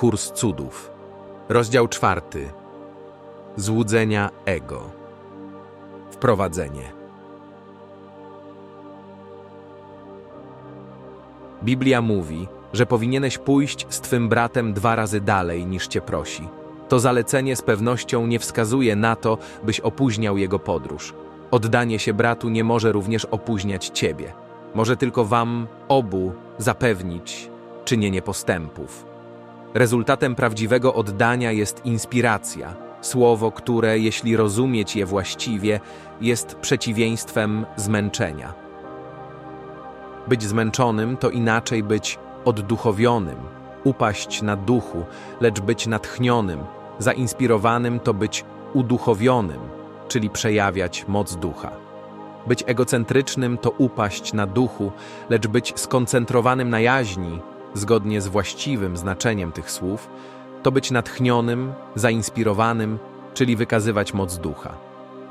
Kurs cudów. Rozdział czwarty. Złudzenia ego. Wprowadzenie. Biblia mówi, że powinieneś pójść z twym bratem dwa razy dalej niż cię prosi. To zalecenie z pewnością nie wskazuje na to, byś opóźniał jego podróż. Oddanie się bratu nie może również opóźniać ciebie. Może tylko wam obu zapewnić czynienie postępów. Rezultatem prawdziwego oddania jest inspiracja, słowo, które, jeśli rozumieć je właściwie, jest przeciwieństwem zmęczenia. Być zmęczonym to inaczej być odduchowionym, upaść na duchu, lecz być natchnionym, zainspirowanym to być uduchowionym, czyli przejawiać moc ducha. Być egocentrycznym to upaść na duchu, lecz być skoncentrowanym na jaźni, zgodnie z właściwym znaczeniem tych słów, to być natchnionym, zainspirowanym, czyli wykazywać moc ducha.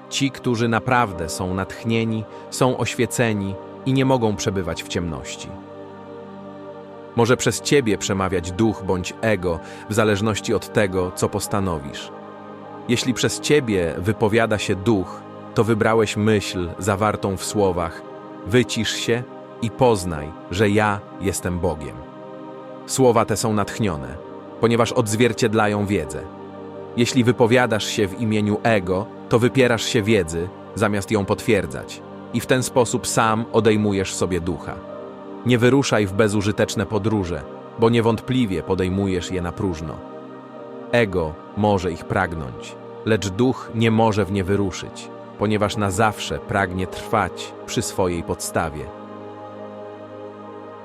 Ci, którzy naprawdę są natchnieni, są oświeceni i nie mogą przebywać w ciemności. Może przez ciebie przemawiać duch bądź ego, w zależności od tego, co postanowisz. Jeśli przez ciebie wypowiada się duch, to wybrałeś myśl zawartą w słowach: Wycisz się i poznaj, że ja jestem Bogiem. Słowa te są natchnione, ponieważ odzwierciedlają wiedzę. Jeśli wypowiadasz się w imieniu ego, to wypierasz się wiedzy, zamiast ją potwierdzać, i w ten sposób sam odejmujesz sobie ducha. Nie wyruszaj w bezużyteczne podróże, bo niewątpliwie podejmujesz je na próżno. Ego może ich pragnąć, lecz duch nie może w nie wyruszyć, ponieważ na zawsze pragnie trwać przy swojej podstawie.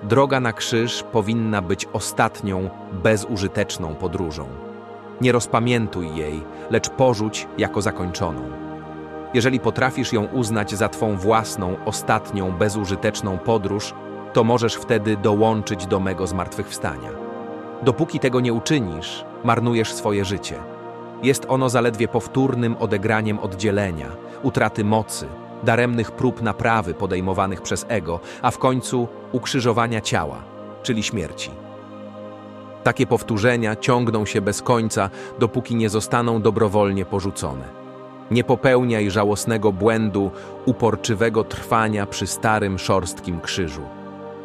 Droga na krzyż powinna być ostatnią, bezużyteczną podróżą. Nie rozpamiętuj jej, lecz porzuć jako zakończoną. Jeżeli potrafisz ją uznać za twą własną, ostatnią, bezużyteczną podróż, to możesz wtedy dołączyć do mego zmartwychwstania. Dopóki tego nie uczynisz, marnujesz swoje życie. Jest ono zaledwie powtórnym odegraniem oddzielenia, utraty mocy, daremnych prób naprawy podejmowanych przez ego, a w końcu ukrzyżowania ciała, czyli śmierci. Takie powtórzenia ciągną się bez końca, dopóki nie zostaną dobrowolnie porzucone. Nie popełniaj żałosnego błędu uporczywego trwania przy starym, szorstkim krzyżu.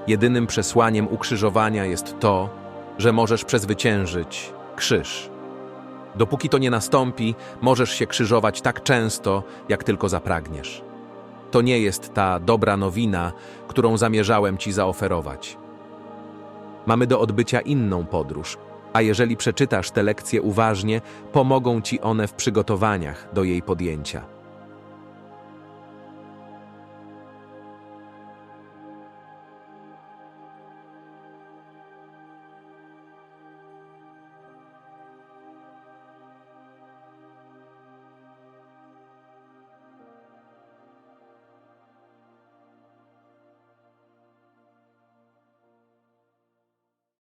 Jedynym przesłaniem ukrzyżowania jest to, że możesz przezwyciężyć krzyż. Dopóki to nie nastąpi, możesz się krzyżować tak często, jak tylko zapragniesz. To nie jest ta dobra nowina, którą zamierzałem ci zaoferować. Mamy do odbycia inną podróż, a jeżeli przeczytasz te lekcje uważnie, pomogą ci one w przygotowaniach do jej podjęcia.